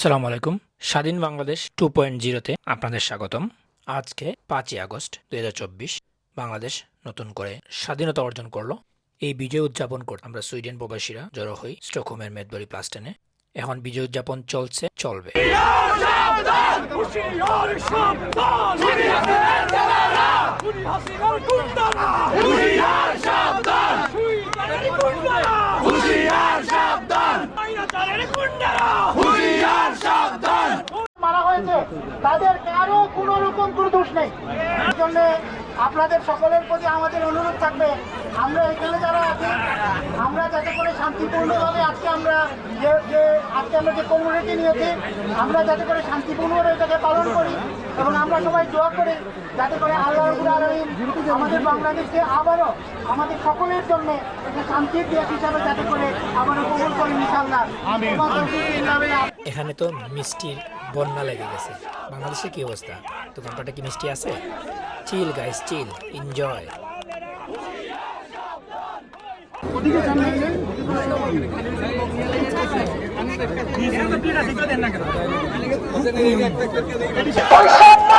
সালাম আলাইকুম স্বাধীন বাংলাদেশ টু পয়েন্ট জিরোতে আপনাদের স্বাগতম আজকে পাঁচই আগস্ট দুই বাংলাদেশ নতুন করে স্বাধীনতা অর্জন করল এই বিজয় উদযাপন করতে আমরা সুইডেন প্রবাসীরা জড়ো হই স্টকহোমের মেদবরি প্লাস্টেনে এখন বিজয় উদযাপন চলছে চলবে তাদের কারও কোনো রকম কোনো দোষ নেই। জন্য আপনাদের সকলের প্রতি আমাদের অনুরোধ থাকবে, আমরা এখানে যারা আছি, আমরা যাতে করে শান্তিপূর্ণভাবে আজকে আমরা যে যে, আজকে আমরা যে কমিউনিটি নিয়েছি, আমরা যাতে করে শান্তিপূর্ণভাবে এটাকে পালন করি এবং আমরা সবাই দোয়া করি যাতে করে আল্লাহ আমাদের বাংলাদেশকে আবারও আমাদের সকলের জন্য একটা শান্তির দেশ হিসাবে যাতে করে এখানে তো মিষ্টির বন্যা লেগে গেছে। বাংলাদেশে কি অবস্থা? দোকানপাটে কি মিষ্টি আছে? চিল গাইস চিল এনজয় বৈষম্য